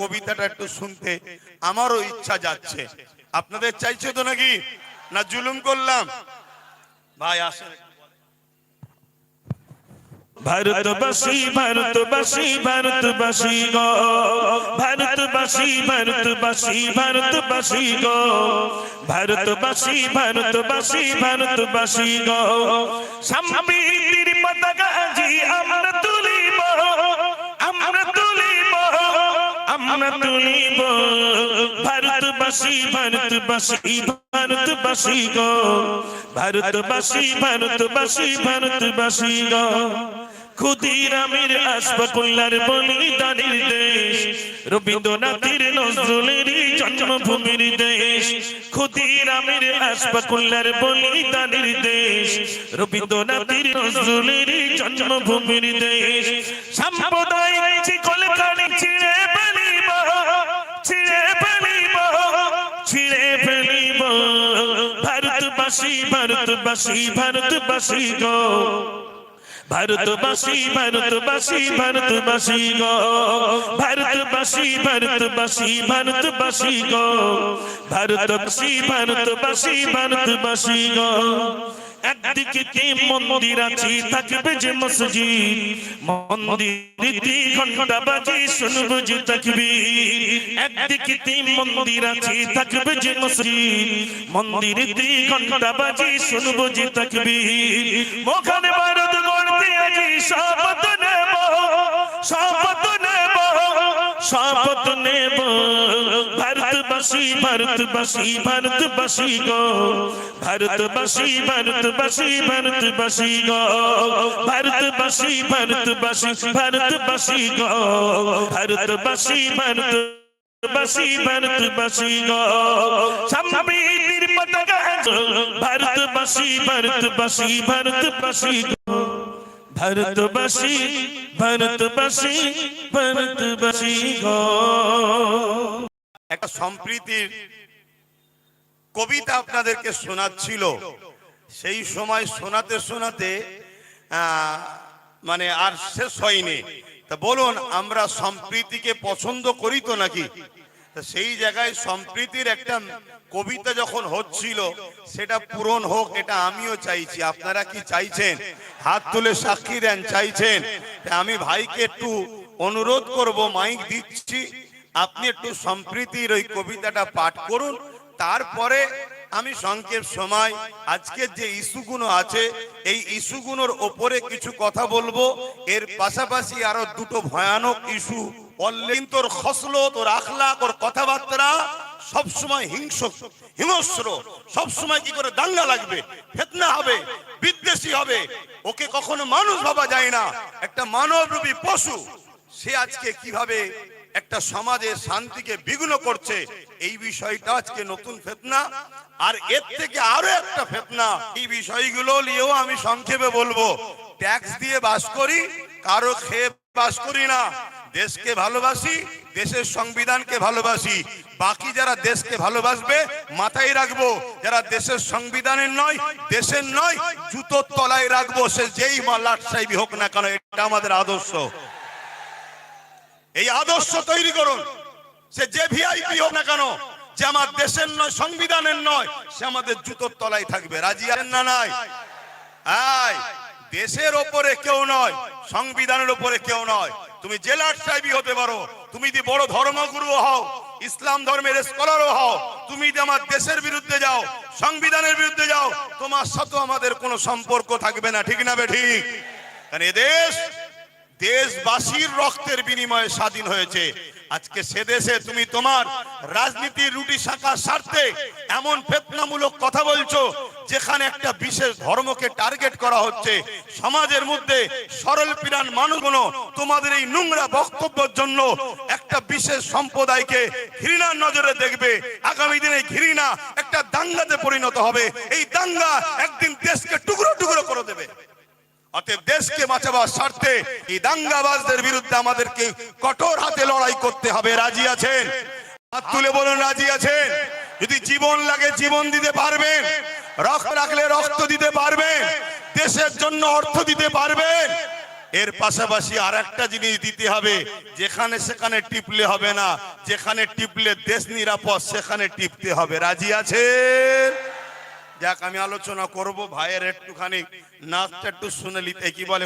কবিতাটা একটু শুনতে আমারও ইচ্ছা যাচ্ছে। আপনাদের চাইছে তো নাকি? না জুলুম করলাম? ভাই, আসেন। ভারতবাসী ভারতবাসী ভারতবাসী গো। ভারতবাসী ভারতবাসী ভারতবাসী গো। ভারতবাসী ভারতবাসী ভারতবাসী গো। সম্প্রীতির পতাকা আমরা তুলিব। ভারতবাসী ভারতবাসী ভারতবাসী গো। ভারতবাসী ভারতবাসী ভারতবাসী গো। ক্ষুদিরামের আসফাকুল্লার বলিদানের দেশ, রবীন্দ্রনাথের নজরুলের জন্মভূমির দেশ ক্ষুদিরামের আসফাকুল্লার বলিদানের দেশ, রবীন্দ্রনাথের নজরুলের জন্মভূমির দেশ। ভারতবাসী ভারত বাসী গো। ভারতবাসী ভারতবাসী ভারতবাসী গো। ভারতবাসী ভারতবাসী ভারতবাসী গো। ভারতবাসী ভারতবাসী ভারতবাসী গো। একদিকে মন্দির আছে, থাকবে যে মসজিদ। মন্দিরে ঘণ্টা বাজে, শুনব যে তাকবীর। একদিকে মন্দির আছে, থাকবে যে মসজিদ। মন্দিরে ঘণ্টা বাজে, শুনব যে শপথ ভারতবাসী ভারতবাসী ভারতবাসী গো। ভারতবাসী ভারতবাসী ভারতবাসী গো। ভারতবাসী ভারতবাসী ভারতবাসী গো। ভারতবাসী ভারত বাসী ভারতবাসী গো। সম্প্রীতির পতাকা ভারতবাসী ভারতবাসী ভারতবাসী গো। ভারতবাসী ভারতবাসী ভারতবাসী গো। একটা সম্প্রীতির কবিতা আপনাদেরকে শোনাচ্ছিল। সেই সময় শোনাতে শোনাতে মানে আর শেষ হয়নি। তা বলুন, আমরা সম্প্রীতিকে পছন্দ করি তো নাকি? সেই জায়গায় সম্প্রীতির একটা কবিতা যখন হচ্ছিল, সেটা পূরণ হোক, এটা আমিও চাইছি। আপনারা কি চাইছেন? হাত তুলে সাক্ষী দেন, চাইছেন? আমি ভাইকে একটু অনুরোধ করব, মাইক দিচ্ছি। আপনি একটু সম্প্রীতির ওই কবিতাটা পাঠ করুন। তারপরে আমি সংক্ষেপ সময় আজকের যে ইস্যুগুলো আছে, এই ইস্যুগুলোর ওপরে কিছু কথা বলব। এর পাশাপাশি আরও দুটো ভয়ানক ইস্যু। অনলাইন তোর খসলো, তোর আখলাক ওর কথাবার্তা সবসময় হিংস হিংস্র। সবসময় কি করে দাঙ্গা লাগবে, ফেতনা হবে, বিদ্বেষী হবে। ওকে কখনো মানুষ ভাবা যায় না। একটা মানবরূপী পশু, সে আজকে কীভাবে একটা সমাজের শান্তিকে বিঘ্ন করছে, এই বিষয়টা আজকে নতুন ফেতনা। আর এর থেকে আরও একটা ফেতনা, এই বিষয়গুলো নিয়েও আমি সংক্ষেপে বলব। ট্যাক্স দিয়ে বাস করি, কারও খেয়ে বাস করি না। দেশকে ভালোবাসি, দেশের সংবিধানকে ভালোবাসি। বাকি যারা দেশকে ভালোবাসবে, মাথায় রাখব, যারা দেশের সংবিধানের নয়, দেশের নয়, জুতোর তলায় রাখব, সে যেই মাল্লাট সাহেবই হোক না কেন, এটা আমাদের আদর্শ। এই আদর্শ তৈরি করুন। সে যে ভিআইপি হোক না কেন, যে আমার দেশের নয়, সংবিধানের নয়, সে আমাদের জুতোর তলায় থাকবে। রাজি আছেন না নাই? আয়, দেশের ওপরে কেউ নয়, সংবিধানের ওপরে কেউ নয়। তুমি জেলার সাহেবই হতে পারো। তুমি যদি বড় ধর্মগুরু হও, ইসলাম ধর্মের স্কলারও হও, তুমি যদি আমার দেশের বিরুদ্ধে যাও, সংবিধানের বিরুদ্ধে যাও, তোমার সাথে আমাদের কোনো সম্পর্ক থাকবে না। ঠিক না বে ঠিক? কারণ এদেশ দেশবাসীর রক্তের বিনিময়ে স্বাধীন হয়েছে। আজকে সে দেশে তুমি তোমার রাজনীতির রুটি শাখা স্বার্থে এমন ফেতনামূলক কথা বলছো, যেখানে একটা বিশেষ ধর্মকে টার্গেট করা হচ্ছে। সমাজের মধ্যে সরল পিরান মানুষগুলো তোমাদের এই নোংরা বক্তব্যের জন্য একটা বিশেষ সম্প্রদায়কে ঘৃণার নজরে দেখবে। আগামী দিনে ঘৃণা একটা দাঙ্গাতে পরিণত হবে। এই দাঙ্গা একদিন দেশকে টুকরো টুকরো করে দেবে। অতএব দেশকে বাঁচাবার স্বার্থে এই দাঙ্গাবাজদের বিরুদ্ধে আমাদেরকে কঠোর হাতে লড়াই করতে হবে। রাজি আছেন? হাত তুলে বলুন, রাজি আছেন? যদি জীবন লাগে, জীবন দিতে পারবেন। রক্ত রাখলে রক্ত দিতে পারবেন। দেশের জন্য অর্থ দিতে পারবেন। এর পাশাপাশি আর একটা জিনিস দিতে হবে। যেখানে সেখানে টিপলে হবে না। যেখানে টিপলে দেশ নিরাপদ, সেখানে টিপতে হবে। রাজি আছে যাক আমি আলোচনা করব ভাইয়ের একটুখানি নাচটা একটু শুনে নিতে। কি বলে?